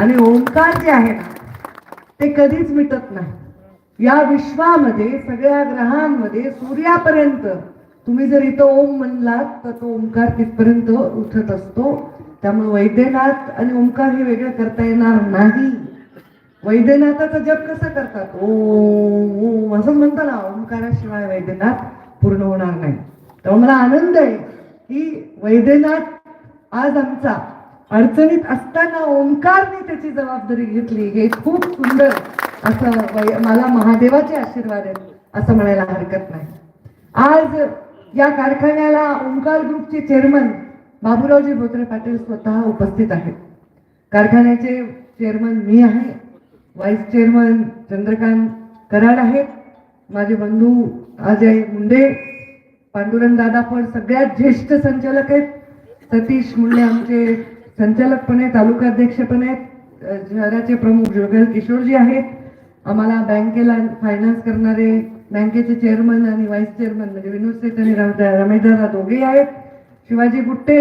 आणि ओंकार जे आहे ना ते कधीच मिटत नाही. या विश्वामध्ये सगळ्या ग्रहांमध्ये सूर्यापर्यंत तुम्ही जर इथं ओम म्हणलात तर तो ओंकार तिथपर्यंत उठत असतो. त्यामुळे वैद्यनाथ आणि ओंकार हे वेगळं करता येणार नाही. वैद्यनाथाचं जप कसं करतात? ओम ओम असंच म्हणता ना ओंकाराशिवाय वैद्यनाथ पूर्ण होणार नाही. त्यामुळे मला आनंद आहे की वैद्यनाथ आज आमचा अडचणीत असताना ओंकारने त्याची जबाबदारी घेतली. हे खूप सुंदर असं मला महादेवाचे आशीर्वाद आहेत असं म्हणायला हरकत नाही. आज या कारखान्याला ओंकार ग्रुपचे चेअरमन बाबूरावजी भोत्रे पाटील स्वतः उपस्थित आहेत. कारखान्याचे चेअरमन मी आहे. व्हाईस चेअरमन चंद्रकांत कराड आहेत. माझे बंधू अजय मुंडे पांडुरंग दादा पण सगळ्यात ज्येष्ठ संचालक आहेत. सतीश मुंडे आमचे संचालक पण आहेत तालुकाध्यक्ष पण आहेत शहराचे प्रमुख जोगल किशोरजी आहेत. आम्हाला बँकेला फायनान्स करणारे बँकेचे चेअरमन आणि व्हाईस चेअरमन म्हणजे विनोद सेठ आणि राम- दोघेही आहेत. शिवाजी गुट्टे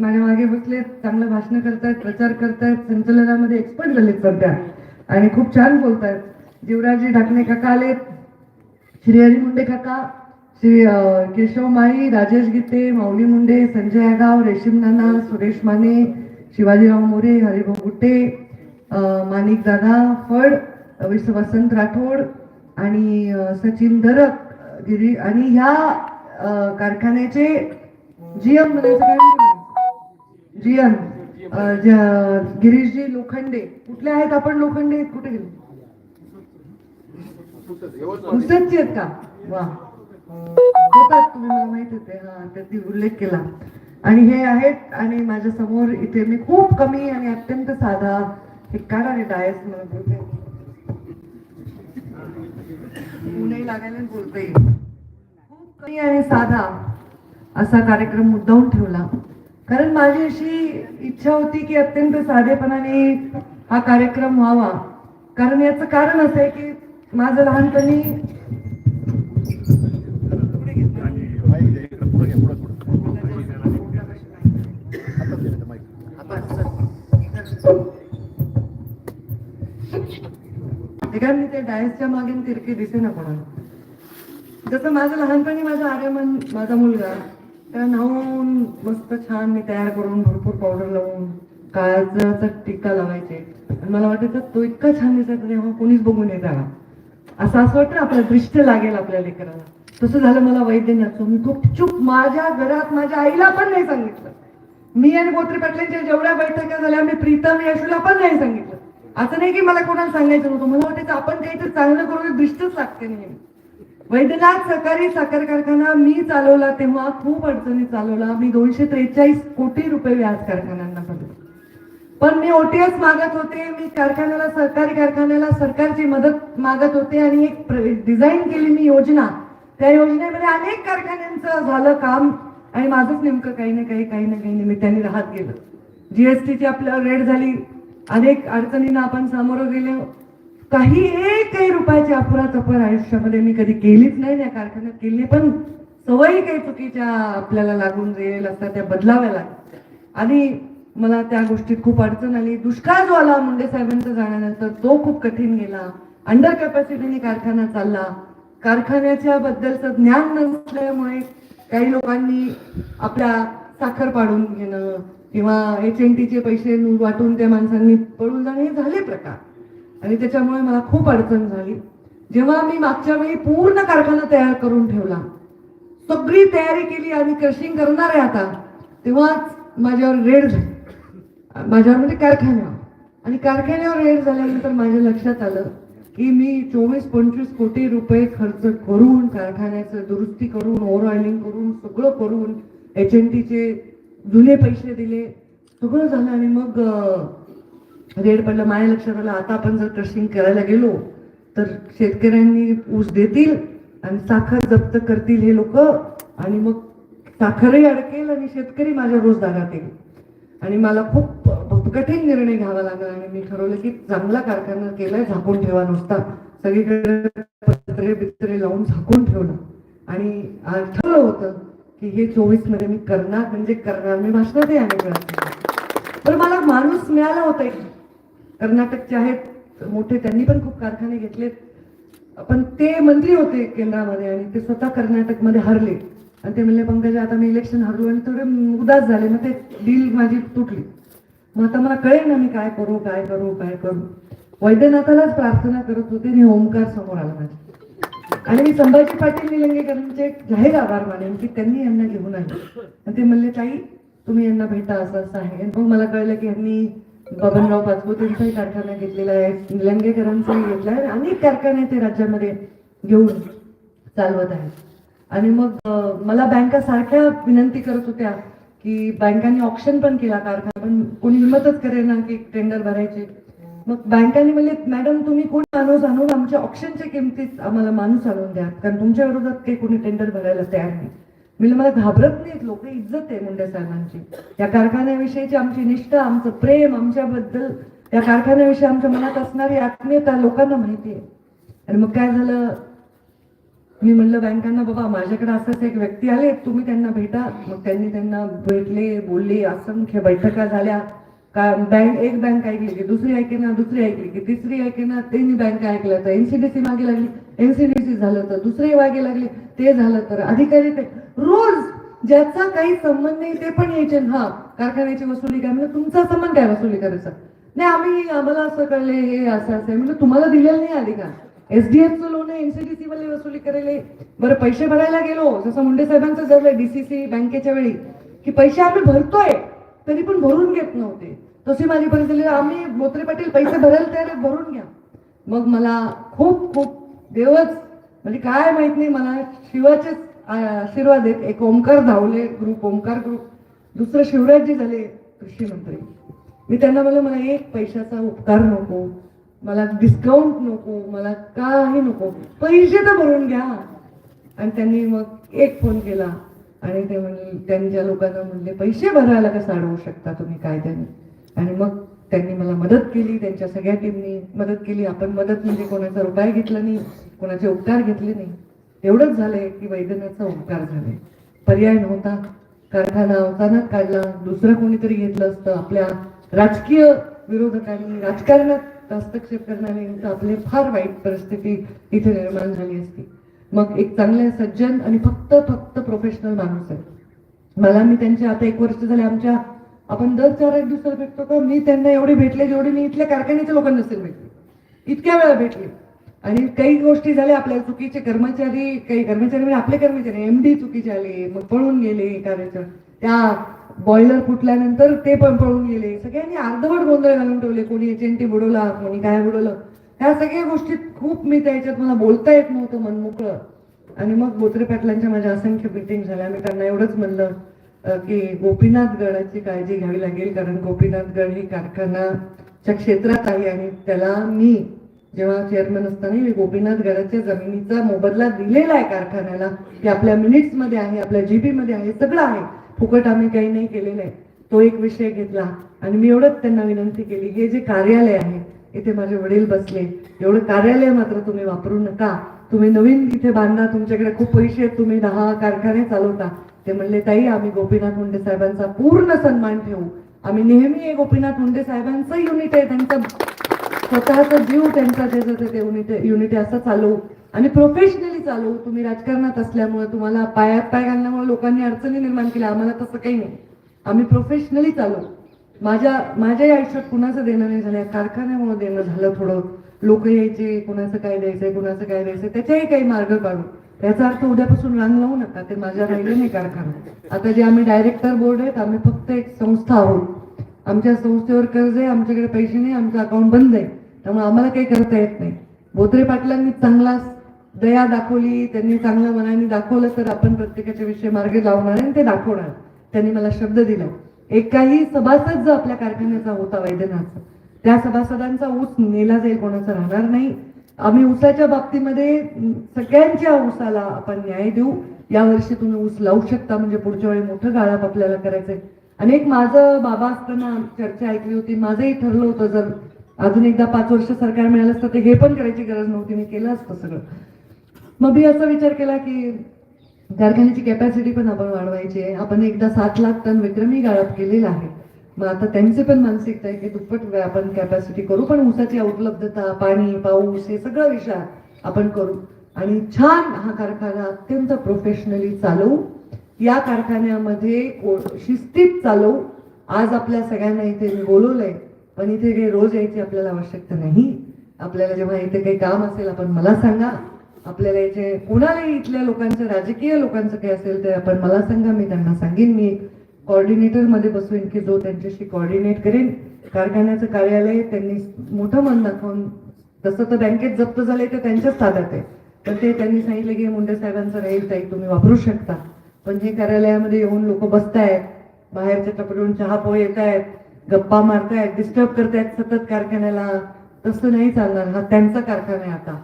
माझ्या मागे बसलेत चांगलं भाषण करतायत प्रचार करतायत संचलनामध्ये एक्सपर्ट झालेत सध्या. आणि खूप छान बोलतायत. जीवराजी ढाकणे काका आलेत श्रीहरी मुंडे काका श्री केशव माळी राजेश गीते माऊली मुंडे संजय आगाव रेशीम नाना सुरेश माने शिवाजीराव मोरे हरिभाऊ गुट्टे माणिकदादा फड वसंत राठोड आणि सचिन दरक गिरी आणि ह्या कारखान्याचे GM M G M GM Girishji Lokhande. कुठले आहेत आपण लोखंडे? कुठे गेले? पुस्तकची आहेत का? वा. होतात तुम्ही मला माहीत होते. हा त्याची उल्लेख केला. आणि हे आहेत आणि माझ्यासमोर इथे मी खूप कमी आणि अत्यंत साधा हे कारण आहे डायस म्हणून बोलते. ऊनही लागायला बोलते खूप कमी आणि साधा असा कार्यक्रम मुद्दाहून ठेवला. कारण माझी अशी इच्छा होती की अत्यंत साधेपणाने हा कार्यक्रम व्हावा. कारण याचं कारण असं आहे की माझं लहानपणी एखादी त्या डायसच्या मागे तिरकी दिसे ना कोणाला जसं माझं लहानपणी माझं आर्यमन माझा मुलगा त्याला न्हावून मस्त छान मी तयार करून भरपूर पावडर लावून काळाचा टिक्का लावायचे. आणि मला वाटायचं तो इतका छान दिसायचा तेव्हा कोणीच बघून येत आला असं असं वाटतं आपलं दृष्ट लागेल आपल्या लेकराला. तसं झालं मला वैद्यनाथचं मी खूप चूप माझ्या घरात माझ्या आईला पण नाही सांगितलं. मी आणि गोत्री पाटलांच्या जेवढ्या बैठका झाल्या मी प्रीतम यशूला पण नाही सांगितलं. असं नाही की मला कोणाला सांगायचं नव्हतं. मला वाटायचं आपण काहीतरी चांगलं करू दृष्टच लागते नेहमी. वैद्यनाथ सहकारी साखर कारखाना मी चालवला तेव्हा खूप अडचणी चालवला. मी दोनशे त्रेचाळीस कोटी रुपये व्याज कारखान्यांना भरले. पण मी ओटीएस मागत होते मी कारखान्याला सहकारी कारखान्याला सरकारची मदत मागत होते आणि एक डिझाईन केली मी योजना. त्या योजनेमध्ये अनेक कारखान्यांचं झालं काम आणि माझंच नेमकं काही ना काही काही ना काही निमित्ताने राहत गेलं. जीएसटीची आपल्याला रेड झाली अनेक अडचणींना आपण सामोरं गेलो. काही एकही रुपयाची अफरातफर आयुष्यामध्ये मी कधी केलीच नाही त्या कारखान्यात केली पण सवयी काही चुकीच्या आपल्याला लागून गेलेल्या असतात त्या बदलाव्या लागतात. आणि मला त्या गोष्टीत खूप अडचण आली. दुष्काळ जो आला मुंडे साहेबांचा जाण्यानंतर तो खूप कठीण गेला. अंडर कॅपॅसिटीने कारखाना चालला. कारखान्याच्या बद्दलचं ज्ञान नसल्यामुळे काही लोकांनी आपल्या साखर पाडून घेणं किंवा एच एन टीचे पैसे वाटून त्या माणसांनी पळून जाणे हे झाले प्रकार. आणि त्याच्यामुळे मला खूप अडचण झाली. जेव्हा मी मागच्या वेळी पूर्ण कारखाना तयार करून ठेवला सगळी तयारी केली आणि क्रशिंग करणार आहे आता तेव्हाच माझ्यावर रेड झाली. माझ्यावर म्हणजे कारखान्यावर. आणि कारखान्यावर रेड झाल्यानंतर माझ्या लक्षात आलं की मी चोवीस पंचवीस कोटी रुपये खर्च करून कारखान्याचं दुरुस्ती करून ओव्हरऑइलिंग करून सगळं करून एच एन टीचे जुने पैसे दिले. सगळं झालं आणि मग रेड पडलं. माझ्या लक्षात आलं आता आपण जर क्रशिंग करायला गेलो तर शेतकऱ्यांनी ऊस देतील आणि साखर जप्त करतील हे लोक. आणि मग साखरही अडकेल आणि शेतकरी माझ्या रोजगारात येईल. आणि मला खूप कठीण निर्णय घ्यावा लागला आणि मी ठरवलं की चांगला कारखाना केलाय झाकून ठेवा नुसता. सगळीकडे पत्रे बित्रे लावून झाकून ठेवलं. आणि ठरलं होतं की हे चोवीसमध्ये मी करणार म्हणजे करणार. मी भाषणातही अनेक पण मला माणूस मिळाला होता एक कर्नाटकचे आहेत मोठे त्यांनी पण खूप कारखाने घेतलेत. पण ते मंत्री होते केंद्रामध्ये आणि ते स्वतः कर्नाटकमध्ये हरले. आणि ते म्हणले पंकजा आता मी इलेक्शन हरलो आणि थोडे उदास झाले मग ते डील माझी तुटली. मग आता मला कळेल ना मी काय करू काय करू काय करू. वैद्यनाथालाच प्रार्थना करत होते आणि ओंकार समोर आला माझ्या आणि मी संभाजी पाटील निलंगेकरांचे जाहीर आभार मानेन की त्यांनी यांना घेऊन आले. आणि ते म्हणले ताई तुम्ही यांना भेटा असं असं आहे. आणि मग मला कळलं की यांनी बबनराव पाचपुतेंचाही कारखाना घेतलेला आहे निलंगेकरांचाही घेतला आहे अनेक कारखाने ते राज्यामध्ये घेऊन चालवत आहेत. आणि मग मला बँका सारख्या विनंती करत होत्या की बँकांनी ऑप्शन पण केला कारखाना पण. कोणी हिंमतच करेना की टेंडर भरायचे. मग बँकांनी म्हणले मॅडम तुम्ही कोण? माणूस आणून आमच्या ऑप्शनच्या किमतीत आम्हाला माणूस आणून द्या कारण तुमच्या विरोधात काही कोणी टेंडर भरायला तयार नाही. मी मला घाबरत नाहीत लोक इज्जत आहे मुंडे साहेबांची. या कारखान्याविषयीची आमची निष्ठा आमचं प्रेम आमच्याबद्दल या कारखान्याविषयी आमच्या मनात असणारी आत्मीयता लोकांना माहिती आहे. आणि मग काय झालं? मी म्हणलं बँकांना बाबा माझ्याकडे असंच एक व्यक्ती आले तुम्ही त्यांना भेटा. मग त्यांनी त्यांना भेटले बोलले असंख्य बैठका झाल्या. का बँक एक बँक ऐकली की दुसरी ऐके ना दुसरी ऐकली की तिसरी ऐके ना त्यांनी बँक ऐकलं तर एनसीडीसी मागे लागली. एनसीडीसी झालं तर दुसरी मागे लागली. ते झालं तर अधिकारी ते. रोज ज्याचा काही संबंध नाही ते पण यायचे. हा कारखान्याची वसुली काय म्हणजे तुमचा संबंध काय वसुली करायचा? नाही आम्ही आम्हाला असं कळले हे असं असं. म्हणजे तुम्हाला दिलेलं नाही अधिकार. एसडीएफचं लोन आहे एनसीडीसी वाले वसुली करायला बरं पैसे भरायला गेलो. जसं मुंडे साहेबांचं झालं डीसीसी बँकेच्या वेळी की पैसे आम्ही भरतोय. तरी पण भरून घेत नव्हते. तशी माझी परिस्थिती आम्ही मोत्रे पाटील पैसे भरायला तयार आहेत, भरून घ्या. मग मला खूप खूप देवच म्हणजे काय माहीत नाही मला शिवाचेच आशीर्वाद आहेत. एक ओंकार धावले ग्रुप ओंकार ग्रुप. दुसरं शिवराजजी झाले कृषी मंत्री. मी त्यांना म्हणलं मला एक पैशाचा उपकार नको मला डिस्काउंट नको मला काही नको. पैसे तर भरून घ्या. आणि त्यांनी मग एक फोन केला. आणि ते म्हणले त्यांच्या लोकांना म्हणले पैसे भरायला कसं अडवू शकता तुम्ही कायद्याने आणि मग त्यांनी मला मदत केली त्यांच्या सगळ्या टीमनी मदत केली. आपण मदत म्हणजे कोणाचा रुपया घेतला नाही कोणाचे उपकार घेतले नाही. एवढंच झालंय की वैद्यनाथचा उपकार झाले पर्याय नव्हता. कारखाना अवतानात काढला. दुसरं कोणीतरी घेतलं असतं. आपल्या राजकीय विरोधकांनी राजकारणात हस्तक्षेप करणारे तर आपली फार वाईट परिस्थिती इथे निर्माण झाली असती. मग एक चांगले सज्जन आणि फक्त फक्त प्रोफेशनल माणूस आहे. मला मी त्यांच्या आता एक वर्ष झाले आमच्या आपण दर चार एक दिवसाला भेटतो का? मी त्यांना एवढे भेटले जेवढे मी इथल्या कारखान्याच्या लोकांना नसेल भेटले. इतक्या वेळा भेटले. आणि काही गोष्टी झाल्या आपल्या चुकीचे कर्मचारी काही कर्मचारी म्हणजे आपले कर्मचारी एमडी चुकीचे आले मग पळून गेले कार्याच्या. त्या बॉयलर फुटल्यानंतर ते पण पळून गेले. सगळ्यांनी अर्धवट गोंधळ घालून ठेवले. कोणी एच एंटी बुडवला कोणी काय बुडवलं. ह्या सगळ्या गोष्टीत खूप मी त्याच्यात मला बोलता येत नव्हतं मनमोकळं. आणि मग बोत्रे पाटलांच्या माझ्या असंख्य मिटिंग झाल्या. मी त्यांना एवढंच म्हणलं की गोपीनाथ गडाची काळजी घ्यावी लागेल कारण गोपीनाथ गड ही कारखानाच्या क्षेत्रात आहे आणि त्याला मी जेव्हा चेअरमन असताना गोपीनाथ गडाच्या जमिनीचा मोबदला दिलेला आहे कारखान्याला की आपल्या मिनिट्समध्ये आहे आपल्या जीबी मध्ये आहे सगळं आहे. फुकट आम्ही काही नाही केलेलं आहे. तो एक विषय घेतला. आणि मी एवढंच त्यांना विनंती केली हे जे कार्यालय आहे इथे माझे वडील बसले. एवढं कार्यालय मात्र तुम्ही वापरू नका. तुम्ही नवीन इथे बांधा. तुमच्याकडे खूप पैसे आहेत. तुम्ही दहा कारखाने चालवता. ते म्हणले ताई आम्ही गोपीनाथ मुंडे साहेबांचा पूर्ण सन्मान ठेवू. आम्ही नेहमी हे गोपीनाथ मुंडे साहेबांचं युनिट आहे. त्यांचं स्वतःचा जीव त्यांचा ते युनिट युनिट असं चालवू. आणि प्रोफेशनली चालवू. तुम्ही राजकारणात असल्यामुळे तुम्हाला पायात पाय घालण्यामुळे लोकांनी अडचणी निर्माण केल्या. आम्हाला तसं काही नाही. आम्ही प्रोफेशनली चालवू. माझ्या माझ्याही आयुष्यात कुणाचं देणं नाही झालं कारखान्यामुळे देणं झालं थोडं. लोक यायचे कुणाचं काय द्यायचंय कुणाचं काय द्यायचंय त्याच्याही काही मार्ग काढू त्याचा अर्थ उद्यापासून रांग लावू नका ते माझ्या राहिले नाही कारखाना. आता जे आम्ही डायरेक्टर बोर्ड आहेत आम्ही फक्त एक संस्था आहोत. आमच्या संस्थेवर कर्ज आहे आमच्याकडे पैसे नाही आमचं अकाउंट बंद आहे. त्यामुळे आम्हाला काही करता येत नाही. बोत्रे पाटलांनी चांगला दया दाखवली त्यांनी चांगल्या मनाने दाखवलं तर आपण प्रत्येकाच्या विषयी मार्ग लावणार आणि ते दाखवणार. त्यांनी मला शब्द दिला. एक काही सभासद जो आपल्या कारखान्याचा होता वैद्यनाथचा त्या सभासदांचा ऊस नेला जाईल कोणाचा राहणार नाही. आम्ही ऊसाच्या बाबतीमध्ये सगळ्यांच्या ऊसाला आपण न्याय देऊ. या वर्षी तुम्ही ऊस लावू शकता म्हणजे पुढच्या वेळी मोठं गाळप आपल्याला करायचंय. आणि एक माझं बाबा असताना चर्चा ऐकली होती माझंही ठरलं होतं जर अजून एकदा पाच वर्ष सरकार मिळालं असतं ते हे पण करायची गरज नव्हती मी केलं असतं सगळं. मग मी असा विचार केला की कारखान्याची कॅपॅसिटी पण आपण वाढवायची आहे. आपण एकदा सात लाख टन विक्रमी गाळप केलेला आहे. मग आता त्यांचे पण मानसिकता आहे की दुप्पट आपण कॅपॅसिटी करू. पण ऊसाची उपलब्धता पाणी पाऊस हे सगळं विषय आपण करू. आणि छान हा कारखाना अत्यंत प्रोफेशनली चालवू. या कारखान्यामध्ये शिस्तीत चालवू. आज आपल्या सगळ्यांना इथे मी बोलवलंय पण इथे काही रोज यायची आपल्याला आवश्यकता नाही. आपल्याला जेव्हा इथे काही काम असेल आपण मला सांगा. आपल्याला याचे कोणालाही इथल्या लोकांचं राजकीय लोकांचं काही असेल तर आपण मला सांगा मी त्यांना सांगेन. मी कॉर्डिनेटरमध्ये बसवेन की जो त्यांच्याशी कॉर्डिनेट करेन. कारखान्याचं कार्यालय त्यांनी मोठं मन दाखवून तसं तर बँकेत जप्त झाले ते त्यांच्याच ताब्यात आहे. तर ते त्यांनी सांगितलं की मुंडे साहेबांचं राहील ताई तुम्ही वापरू शकता. पण हे कार्यालयामध्ये येऊन लोक बसतायत बाहेरच्या टपडून चहा पोहे येत आहेत गप्पा मारतायत डिस्टर्ब करतायत सतत कारखान्याला. तसं नाही चालणार. हा त्यांचा कारखाना आहे आता.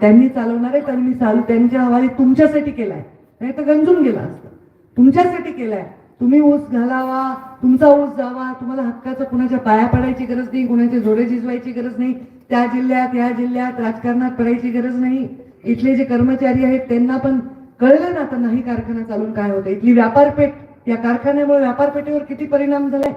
त्यांनी चालवणार आहे त्यांनी चालू त्यांच्या हवाली तुमच्यासाठी केलाय. नाही तर गंजून गेला असतं. तुमच्यासाठी केलाय. तुम्ही ऊस घालावा तुमचा ऊस जावा तुम्हाला हक्काचं कुणाच्या पाया पडायची गरज नाही कुणाचे जोडे झिजवायची गरज नाही त्या जिल्ह्यात या जिल्ह्यात राजकारणात पडायची गरज नाही. इथले जे कर्मचारी आहेत त्यांना पण कळलं ना आता नाही कारखाना चालून काय होतं. इथली व्यापारपेठ या कारखान्यामुळे व्यापारपेठेवर किती परिणाम झालाय?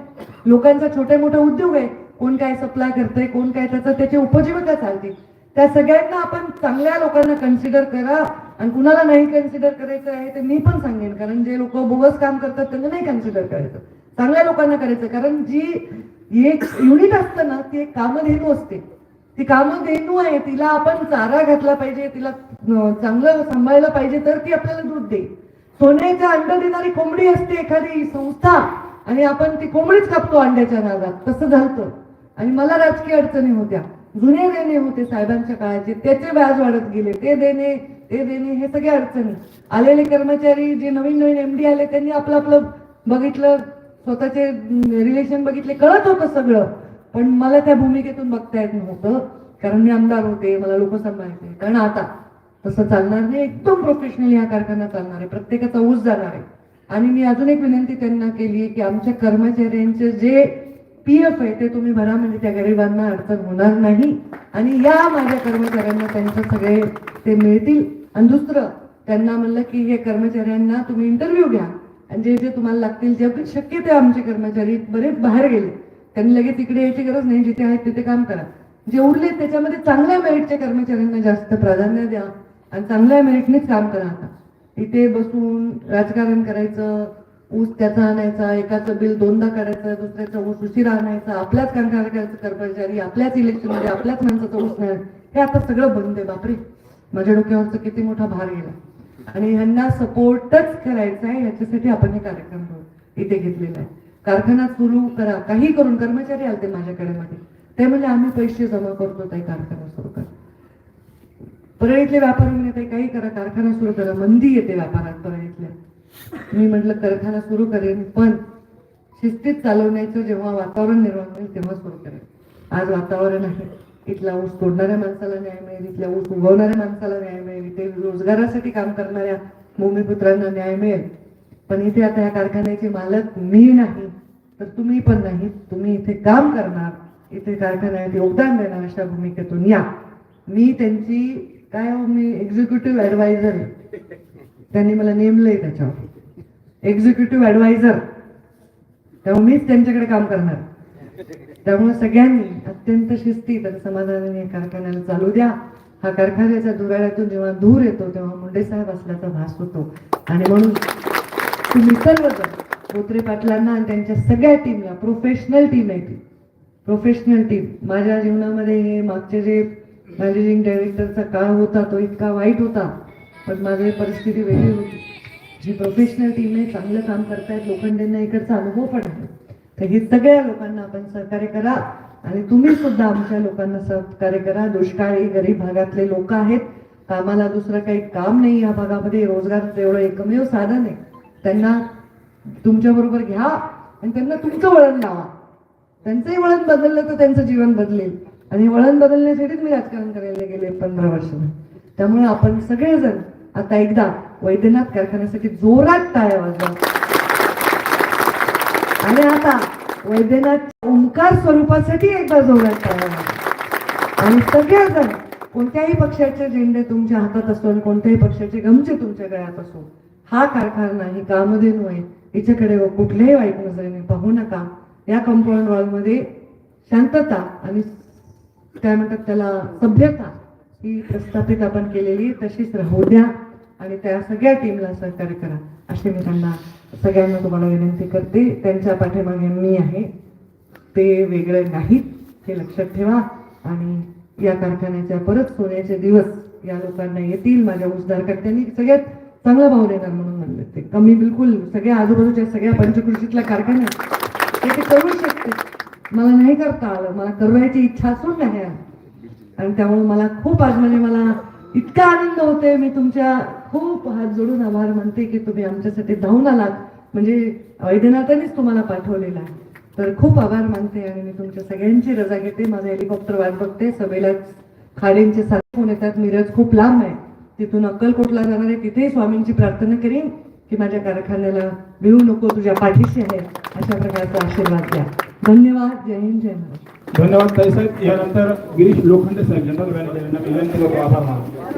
लोकांचा छोटे मोठे उद्योग आहे कोण काय सप्लाय करतंय कोण काय त्याचं त्याची उपजीविका चालते त्या सगळ्यांना आपण चांगल्या लोकांना कन्सिडर करा. आणि कुणाला नाही कन्सिडर करायचं आहे ते मी पण सांगेन. कारण जे लोक बोगस काम करतात त्यांना नाही कन्सिडर करायचं. चांगल्या लोकांना करायचं. कारण जी एक युनिट असतं ना ती एक कामधेनू असते. ती कामधेनू आहे. तिला आपण चारा घातला पाहिजे तिला चांगलं सांभाळलं पाहिजे तर ती आपल्याला दूध देईल. सोन्याच्या अंड देणारी कोंबडी असते एखादी संस्था आणि आपण ती कोंबडीच कापतो अंड्याच्या नादात. तसं झालं आणि मला राजकीय अडचणी होत्या. जुने देणे होते साहेबांच्या काळाचे त्याचे व्याज वाढत गेले ते देणे ते देणे हे सगळे अडचणी. आलेले कर्मचारी जे नवीन नवीन एमडी आले त्यांनी आपलं आपलं बघितलं स्वतःचे रिलेशन बघितले कळत होतं सगळं. पण मला त्या भूमिकेतून बघता येत नव्हतं कारण मी आमदार होते मला लोक सांभाळायचे कारण आता तसं चालणार नाही एकदम प्रोफेशनली हा कारखाना चालणार आहे प्रत्येकाचा ऊस जाणार आहे. आणि मी अजून एक विनंती त्यांना केली की आमच्या कर्मचाऱ्यांचे जे पी एफ आहे ते तुम्ही भरा म्हणजे त्या गरिबांना अडचण होणार नाही. आणि या माझ्या कर्मचाऱ्यांना त्यांचे सगळे ते मिळतील. आणि दुसरं त्यांना म्हणलं की हे कर्मचाऱ्यांना तुम्ही इंटरव्ह्यू घ्या. आणि जे जे तुम्हाला लागतील जे शक्य ते आमचे कर्मचारी बरेच बाहेर गेले. त्यांनी लगेच इकडे यायची गरज नाही जिथे आहेत तिथे काम करा. जे उरले त्याच्यामध्ये चांगल्या मेरिटच्या कर्मचाऱ्यांना जास्त प्राधान्य द्या. आणि चांगल्या मेरिटनेच काम करा आता. इथे बसून राजकारण करायचं ऊस त्याचा आणायचा एकाचं बिल दोनदा काढायचं दुसऱ्याचा ऊस उशिरा आणायचा आपल्याच कारखान्याचे कर्मचारी आपल्याच इलेक्शनमध्ये आपल्याच माणसाचा ऊस नाही हे आता सगळं बंद आहे बापरे. माझ्या डोक्यावरचा किती मोठा भार गेला. आणि ह्यांना सपोर्टच करायचा आहे याच्यासाठी आपण हे कार्यक्रम इथे घेतलेला आहे. कारखाना सुरू करा काही करून कर्मचारी आलते माझ्याकडे मध्ये ते म्हणजे आम्ही पैसे जमा करतो ताई कारखाना सुरू करा. परळीतले व्यापारी म्हणे काही करा कारखाना सुरू करा मंदी येते व्यापारात परळीतल्या. मी म्हटलं कारखाना सुरू करेन पण शिस्तीत चालवण्याचं जेव्हा वातावरण निर्माण होईल तेव्हा सुरू करेन. आज वातावरण आहे इथला ऊस तोडणाऱ्या माणसाला न्याय मिळेल इथल्या ऊस उगवणाऱ्या माणसाला न्याय मिळेल इथे रोजगारासाठी काम करणाऱ्या भूमिपुत्रांना न्याय मिळेल. पण इथे आता या कारखान्याचे मालक मी नाही तर तुम्ही पण नाही तुम्ही इथे काम करणार इथे कारखान्यात योगदान देणार अशा भूमिकेतून या. मी त्यांची काय हो, मी एक्झिक्युटिव्ह ऍडवायझर त्यांनी मला नेमलंय त्याच्यावर. एक्झिक्युटिव्ह ॲडवायझर तेव्हा मीच त्यांच्याकडे काम करणार. त्यामुळे सगळ्यांनी अत्यंत शिस्तीत आणि समाधानाने कारखान्याला चालू द्या. हा कारखान्याच्या धुराळ्यातून जेव्हा धूर येतो तेव्हा मुंडे साहेब असल्याचा भास होतो. आणि म्हणून तुम्ही सर्वजण पोत्रे पाटलांना आणि त्यांच्या सगळ्या टीमला प्रोफेशनल टीम आहे ती. प्रोफेशनल टीम माझ्या जीवनामध्ये हे मागचे जे मॅनेजिंग डायरेक्टरचा काळ होता तो इतका वाईट होता. पण माझी परिस्थिती वेगळी होती. जी प्रोफेशनल टीम आहे चांगलं काम करतायत लोखंडेंना इकडचा अनुभव पण आहे. तर हे सगळ्या लोकांना आपण सहकार्य करा आणि तुम्ही सुद्धा आमच्या लोकांना सहकार्य करा. दुष्काळी गरीब भागातले लोक आहेत. कामाला दुसरं काही काम नाही या भागामध्ये. रोजगार एवढं एकमेव साधन आहे. त्यांना तुमच्या बरोबर घ्या आणि त्यांना तुमचं वळण लावा. त्यांचंही वळण बदललं तर त्यांचं जीवन बदलेल. आणि वळण बदलण्यासाठीच मी राजकारण करायला गेले पंधरा वर्ष. त्यामुळे आपण सगळेजण आता एकदा वैद्यनाथ कारखान्यासाठी जोरात टाळ्या वाजवा. आणि आता वैद्यनाथ ओंकार स्वरूपासाठी एकदा जोरात टाळ्या वाजवा. आणि सगळेजण कोणत्याही पक्षाचे झेंडे तुमच्या हातात असो आणि कोणत्याही पक्षाचे गमचे तुमच्या गळ्यात असो हा कारखाना ही कामधेनू आहे. हिच्याकडे हो कुठल्याही वाईट नजरेने पाहू नका. या कंपाऊंड वॉलमध्ये शांतता आणि काय म्हणतात त्याला सभ्यता ही प्रस्थापित आपण केलेली तशीच राहू द्या. आणि त्या सगळ्या टीमला सहकार्य करा. अशी मी त्यांना सगळ्यांना तुम्हाला विनंती करते. त्यांच्या पाठीमागे मी आहे. ते वेगळे नाहीत हे लक्षात ठेवा. आणि या कारखान्याच्या परत सोन्याचे दिवस या लोकांना येतील. माझ्या उसदारकर्त्यांनी सगळ्यात चांगला भाव देणार म्हणून म्हणले ते. कमी बिलकुल सगळ्या आजूबाजूच्या सगळ्या पंचकृषीतल्या कारखाना ते ते करू शकते. मला नाही करता आलं. मला करायची इच्छा असून नाही आणि त्यामुळे मला खूप आज म्हणजे मला इतका आनंद होतोय मी तुमच्या खूप हात जोडून आभार मानते की तुम्ही आमच्यासाठी धावून आलात. म्हणजे वैद्यनाथानेच तुम्हाला पाठवलेला आहे. तर खूप आभार मानते आणि मी तुमच्या सगळ्यांची रजा घेते. माझं हेलिकॉप्टर वाट बघते. सभेला खाडींचे सात फोन येतात. मिरज खूप लांब आहे. तिथून अक्कलकोटला जाणार आहे. तिथेही स्वामींची प्रार्थना करीन की माझ्या कारखान्याला मिळू नको. तुझ्या पाठीशी आहे. अशा प्रकारचा आशीर्वाद द्या. धन्यवाद. जय हिंद. जय महाराष्ट्र. धन्यवाद ताईसाहेब यानंतर गिरीश लोखंडे साहेब जनरल मॅनेजर यांना विनंती करतो. आभार मानतो.